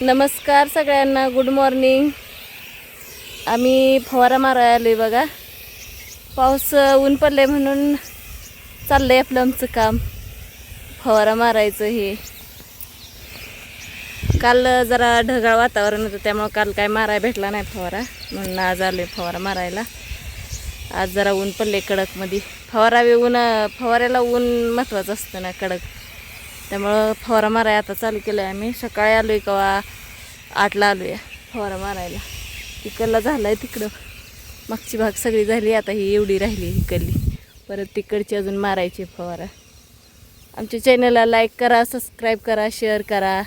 नमस्कार सगळ्यांना good morning आम्ही फवारा मारायला आहे बघा. पाऊस ऊन पडले म्हणून चाललंय आपलं आमचं काम. फवारा मारायचं हे. काल जरा ढगाळ वातावरण होतं त्यामुळं काल काय मारायला भेटला नाही फवारा. म्हणून आज आलोय फवारा मारायला. आज जरा ऊन पडले कडकमध्ये. फवारा ऊन फवाऱ्याला ऊन महत्त्वाचं असतं ना कडक. त्यामुळं फवारा मारायला आता चालू केलं आहे आम्ही. सकाळी आलो आहे कवा? आठला आलो आहे फवारा मारायला. इकडला झाला आहे तिकडं. मागची भाग सगळी झाली आता ही एवढी राहिली इकडली. परत तिकडची अजून मारायची फवारा. आमच्या चॅनलला लाईक करा सबस्क्राईब करा शेअर करा.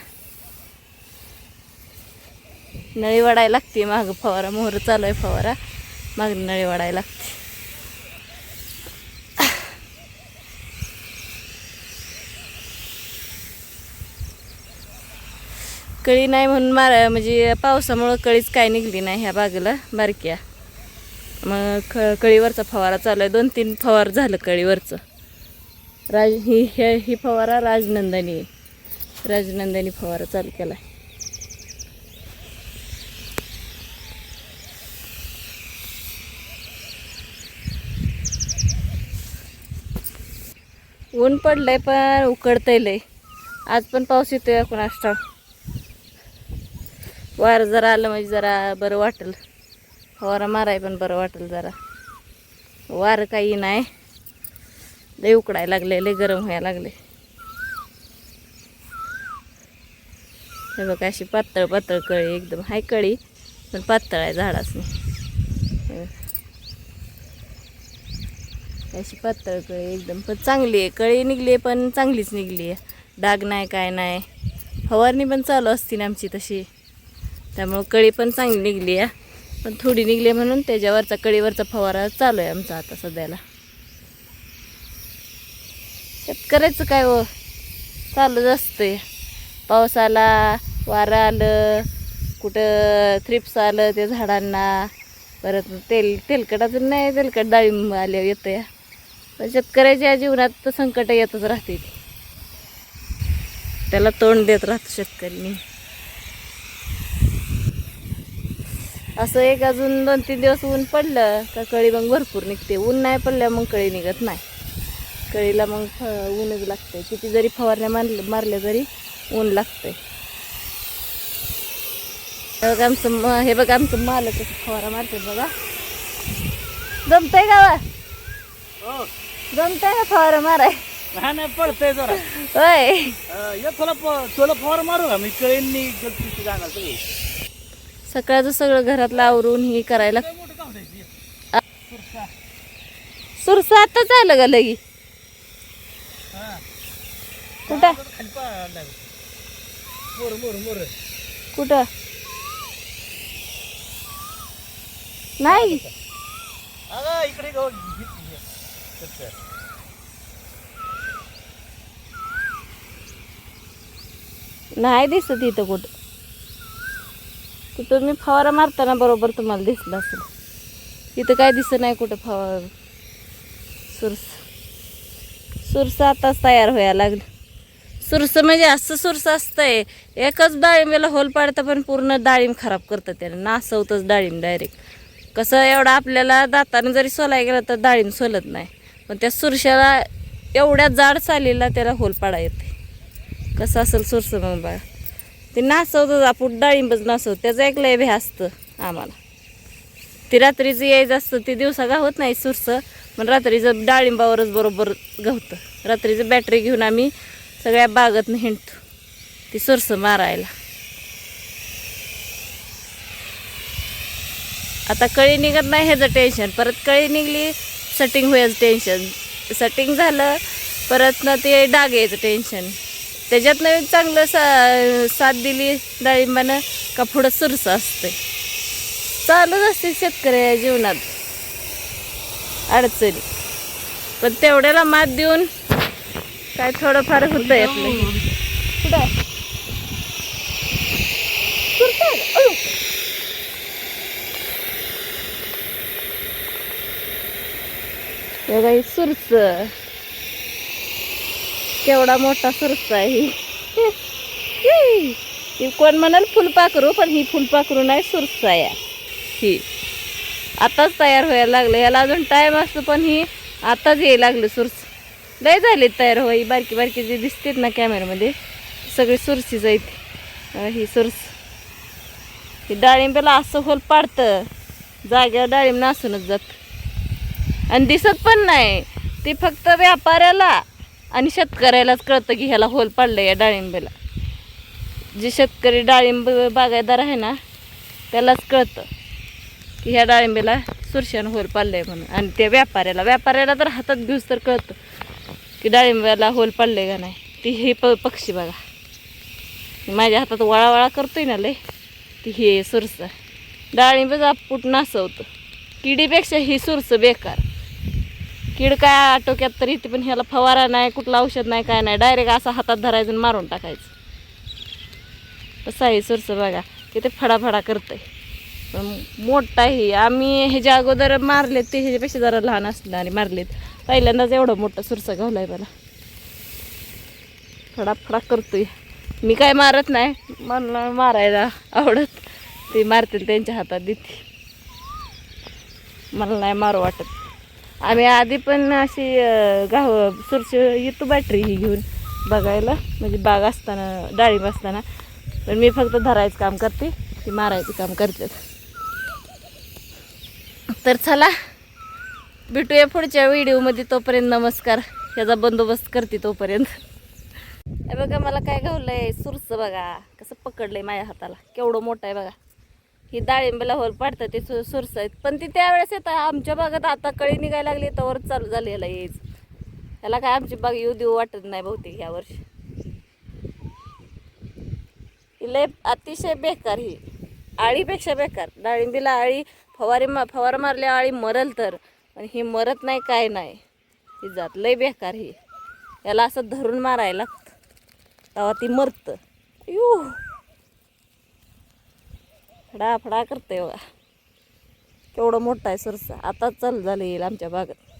नळी वाढायला लागते मागं फवारा. मोहर चालू आहे फवारा. मागं नळी वाढायला लागते. कळी नाही म्हणून मारा म्हणजे पावसामुळं कळीच काय निघली नाही ह्या बागेला बारक्या. मग ख कळीवरचा फवारा चालू आहे दोन तीन फवार झालं कळीवरचं. राज ही हे ही फवारा राजनंदानी. आहे राजनंदानी फवारा चालू केला. आहे ऊन पडलंय पण उकडतंय लय. आज पण पाऊस येतोय कोणास वारं जरा आलं म्हणजे जरा बरं वाटेल. फवारा माराय पण बरं वाटेल जरा. वारं काही नाही. लय उकडायला लागले लय गरम व्हायला लागले. हे बघा अशी पातळ पातळ कळी एकदम. हाय कळी पण पातळ आहे झाडासनी. अशी पातळ कळी एकदम. पण चांगली आहे. कळी निघली आहे पण चांगलीच निघली आहे डाग नाही काय नाही. फवारणी पण चालू असतील ना आमची तशी. त्यामुळं कळी पण चांगली निघली आहे. पण थोडी निघली म्हणून त्याच्यावरचा कळीवरचा फवारा चालू आहे आमचा आता सध्याला. शेतकऱ्याचं काय हो? चालूच असतंय. पाऊस आला वारं आलं कुठं थ्रिप्स आलं त्या झाडांना परत तेल तेलकट अजून नाही तेलकट डाळिंब आल्या येतं या पण शेतकऱ्याच्या जीवनात तर संकट येतच राहते त्याला तोंड देत राहतं शेतकरी. असं एक अजून दोन तीन दिवस ऊन पडलं का कळी मग भरपूर निघते. ऊन नाही पडल्या मग कळी निघत नाही. कळीला मग फ ऊनच लागते किती जरी फवारण्या मारल्या मारल्या तरी ऊन लागतंय. हे बघा आमचं हे बघा आमचं मालक फवारा मारते बघा. जमतंय का? हो. जमतंय का फवारा माराय? नाही नाही पडतंय जरा. होय. प- तुला फवार मारू का? मी कळेंनी गलती जाणार सगळी. सकाळचं सगळं घरातलं आवरून हे करायला. मोठं काम सुरसा आता झालं का लगी. कुठं? खाली कुठं? नाही. नाही दिसत इथं कुठं. तर तुम्ही फवारा मारताना बरोबर तुम्हाला दिसलं असेल. इथं काय दिसत नाही कुठं फवारा. सुरस. सुरस आताच तयार व्हायला लागलं. सुरस म्हणजे असं सुरस असतंय एकच डाळिंबेला होल पाडतं पण पूर्ण डाळिंब खराब करतं त्याने. नासवतच डाळिंब डायरेक्ट कसं एवढं आपल्याला दाताने जरी सोलाय गेलं तर डाळिंब सोलत नाही. पण त्या सुरशाला एवढ्या जाड चालीला त्याला होल पाडा येते. कसं असेल सुरस मग बाळा? ते नाचवतच आपण डाळिंबच नाचवत त्याचं एक लय भे असतं आम्हाला. ती रात्रीचं यायचं असतं ते दिवसा गावत नाही सुरसं पण रात्रीचं डाळिंबावरच बरोबर गवतं. रात्रीचं बॅटरी घेऊन आम्ही सगळ्या बागत हिंडतो ती सुरसं मारायला. आता कळी निघत नाही ह्याचं टेन्शन परत कळी निघली सटिंग व्हायचं टेन्शन सटिंग झालं परत ना ते डाग यायचं टेन्शन त्याच्यातनं चांगलं सा साथ दिली डाळिंबानं का पुढं सुरस असते चालूच असते शेतकऱ्या जीवनात. अडचणी. पण तेवढ्याला मात देऊन काय थोडंफार होतं येत नाही. सुरस आहे का? अयो. हे बाई सुरस. केवढा मोठा सुरसा आहे. ही. ही कोण म्हणाल फुलपाखरू पण ही फुलपाखरू नाही सुरसा या ही. आताच तयार व्हायला लागलं. ह्याला अजून टाईम असतो पण ही आताच यायला लागलं सुरस. लय झाली तयार होई ही बारकी बारकी जी दिसतेत ना कॅमेऱ्यामध्ये सगळी सुरसीच आहेत. ही सुरस. ही डाळिंबाला असं होल पाडतं. जाग्यावर डाळिंब नासूनच जात. आणि दिसत पण नाही. ती फक्त व्यापाऱ्याला आणि शेतकऱ्यालाच कळतं की ह्याला होल पडलं या डाळिंबेला. जे शेतकरी डाळिंब बागायदार आहे ना त्यालाच कळतं की ह्या डाळिंबीला सुरशानं होल पाडलंय म्हणून. आणि त्या व्यापाऱ्याला व्यापाऱ्याला तर हातात घेऊस तर कळतं की डाळिंब्याला होल पाडले का नाही. ती हे प पक्षी बघा. माझ्या हातात वळावळा करतोय ना लय ती हे सुरसं. डाळिंबच आपूट नासवतं. किडीपेक्षा ही सुरसं बेकार. कीड काय आटोक्यात तर इथे पण ह्याला फवारा नाही कुठलं औषध नाही काय नाही. डायरेक्ट असं हातात धरायचं आणि मारून टाकायचं. तसं आहे सुरस बघा. किती फडाफडा करतंय. पण मोठा आहे. आम्ही ह्याच्या अगोदर मारलेत ते ह्याच्यापेक्षा जरा लहान असलं आणि मारलेत. पहिल्यांदाच एवढं मोठं सुरसा आहे मला फडाफडा करतोय. मी काय मारत नाही. मला मारायला आवडत. ते मारतील त्यांच्या हातात देते मला नाही मारू वाटत. आम्ही आधी पण अशी गाव सुरस येतो बॅटरी ही घेऊन बघायला. म्हणजे बाग असताना डाळिंब असताना. पण मी फक्त धरायचं काम करते ती मारायचं काम करतात तर चला भेटूया पुढच्या व्हिडिओमध्ये तोपर्यंत नमस्कार. याचा बंदोबस्त करते तोपर्यंत. हे बघा मला काय घावलंय सुरस बघा. कसं पकडलंय माझ्या हाताला. केवढं मोठं आहे बघा. ही डाळिंबला होल पाडतं ते सु सुरस आहेत पण ती त्यावेळेस येतं आमच्या भागात आता कळी निघायला लागली तर चालू झाली याला येज काय आमची बाग येऊ देऊ वाटत नाही बहुतेक ह्या वर्षी. ही लय अतिशय बेकार ही. आळीपेक्षा बेकार. डाळिंबीला आळी फवारी मा फवार मारल्या आळी मरल तर. पण ही मरत नाही काय नाही. ही जात लय बेकार ही. याला असं धरून मारायला लागतं. तेव्हा ती मरतं. यू फडा फडा करते बघा. केवढं मोठं आहे सरसा. आता चालू झालं येईल आमच्या भागात.